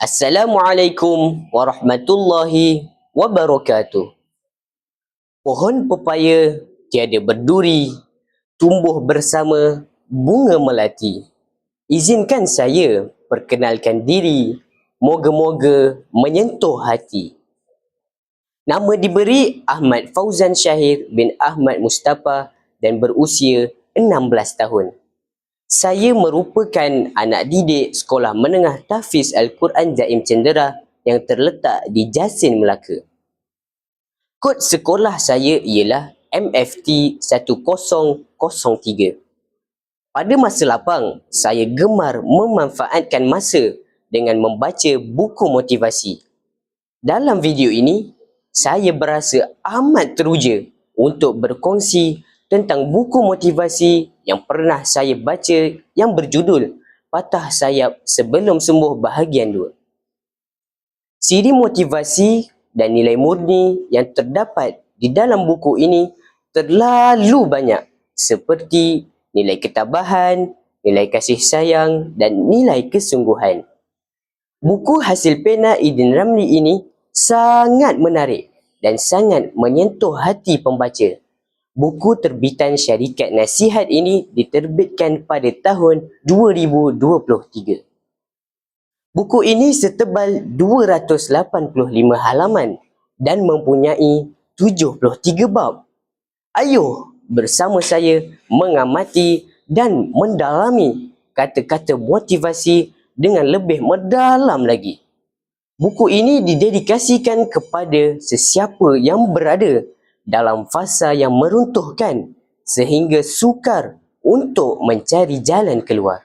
Assalamualaikum warahmatullahi wabarakatuh. Pohon pepaya tiada berduri, tumbuh bersama bunga melati. Izinkan saya perkenalkan diri, moga-moga menyentuh hati. Nama diberi Ahmad Fauzan Syahir bin Ahmad Mustafa dan berusia 16 tahun. Saya merupakan anak didik Sekolah Menengah Tahfiz Al-Quran Jaim Cendera yang terletak di Jasin, Melaka. Kod sekolah saya ialah MFT 1003. Pada masa lapang, saya gemar memanfaatkan masa dengan membaca buku motivasi. Dalam video ini, saya berasa amat teruja untuk berkongsi tentang buku motivasi yang pernah saya baca yang berjudul Patah Sayap Sebelum Sembuh Bahagian 2. Siri motivasi dan nilai murni yang terdapat di dalam buku ini terlalu banyak seperti nilai ketabahan, nilai kasih sayang dan nilai kesungguhan. Buku hasil pena Idin Ramli ini sangat menarik dan sangat menyentuh hati pembaca. Buku terbitan syarikat nasihat ini diterbitkan pada tahun 2023. Buku ini setebal 285 halaman dan mempunyai 73 bab. Ayuh bersama saya mengamati dan mendalami kata-kata motivasi dengan lebih mendalam lagi. Buku ini didedikasikan kepada sesiapa yang berada dalam fasa yang meruntuhkan sehingga sukar untuk mencari jalan keluar.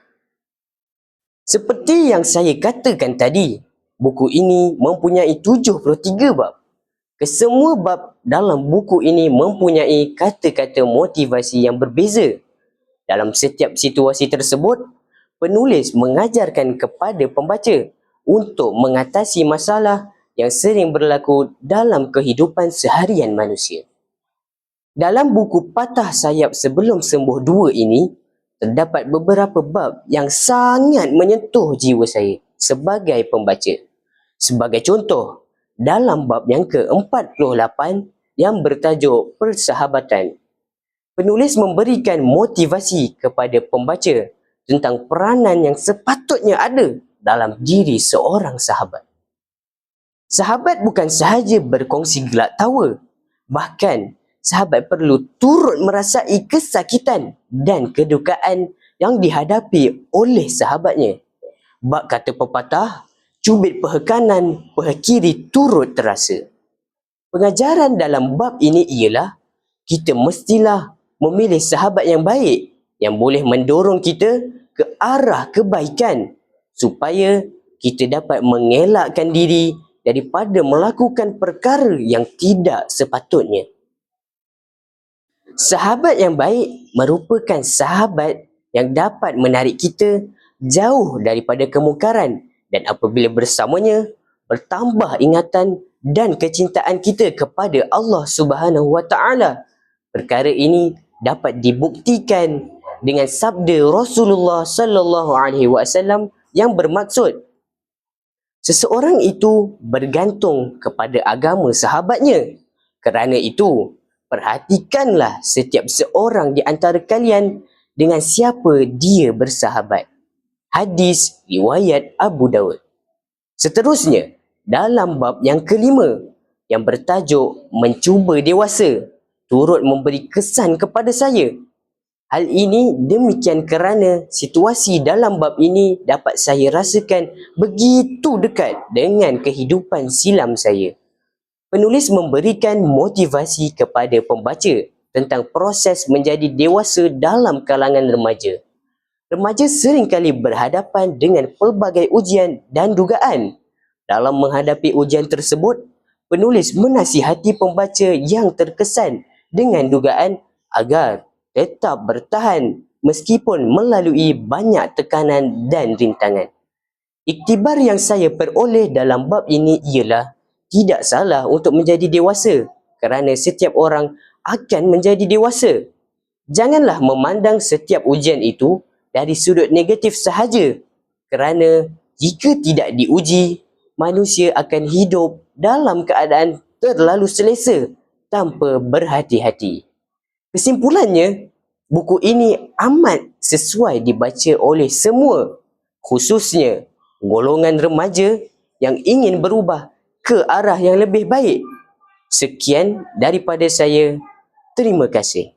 Seperti yang saya katakan tadi, buku ini mempunyai 73 bab. Kesemua bab dalam buku ini mempunyai kata-kata motivasi yang berbeza. Dalam setiap situasi tersebut, penulis mengajarkan kepada pembaca untuk mengatasi masalah yang sering berlaku dalam kehidupan seharian manusia. Dalam buku Patah Sayap Sebelum Sembuh Dua ini, terdapat beberapa bab yang sangat menyentuh jiwa saya sebagai pembaca. Sebagai contoh, dalam bab yang ke-48 yang bertajuk Persahabatan, penulis memberikan motivasi kepada pembaca tentang peranan yang sepatutnya ada dalam diri seorang sahabat. Sahabat bukan sahaja berkongsi gelak tawa, bahkan sahabat perlu turut merasai kesakitan dan kedukaan yang dihadapi oleh sahabatnya. Bak kata pepatah, cubit peha kanan, peha kiri turut terasa. Pengajaran dalam bab ini ialah kita mestilah memilih sahabat yang baik yang boleh mendorong kita ke arah kebaikan supaya kita dapat mengelakkan diri daripada melakukan perkara yang tidak sepatutnya. Sahabat yang baik merupakan sahabat yang dapat menarik kita jauh daripada kemungkaran dan apabila bersamanya bertambah ingatan dan kecintaan kita kepada Allah Subhanahu Wa Taala. Perkara ini dapat dibuktikan dengan sabda Rasulullah sallallahu alaihi wasallam yang bermaksud seseorang itu bergantung kepada agama sahabatnya. Kerana itu, perhatikanlah setiap seorang di antara kalian dengan siapa dia bersahabat. Hadis riwayat Abu Dawud. Seterusnya, dalam bab yang kelima yang bertajuk mencuba dewasa turut memberi kesan kepada saya Hal ini demikian kerana situasi dalam bab ini dapat saya rasakan begitu dekat dengan kehidupan silam saya. Penulis memberikan motivasi kepada pembaca tentang proses menjadi dewasa dalam kalangan remaja. Remaja seringkali berhadapan dengan pelbagai ujian dan dugaan. Dalam menghadapi ujian tersebut, penulis menasihati pembaca yang terkesan dengan dugaan agar tetap bertahan meskipun melalui banyak tekanan dan rintangan. Iktibar yang saya peroleh dalam bab ini ialah tidak salah untuk menjadi dewasa kerana setiap orang akan menjadi dewasa. Janganlah memandang setiap ujian itu dari sudut negatif sahaja kerana jika tidak diuji, manusia akan hidup dalam keadaan terlalu selesa tanpa berhati-hati. Kesimpulannya, buku ini amat sesuai dibaca oleh semua, khususnya golongan remaja yang ingin berubah ke arah yang lebih baik. Sekian daripada saya. Terima kasih.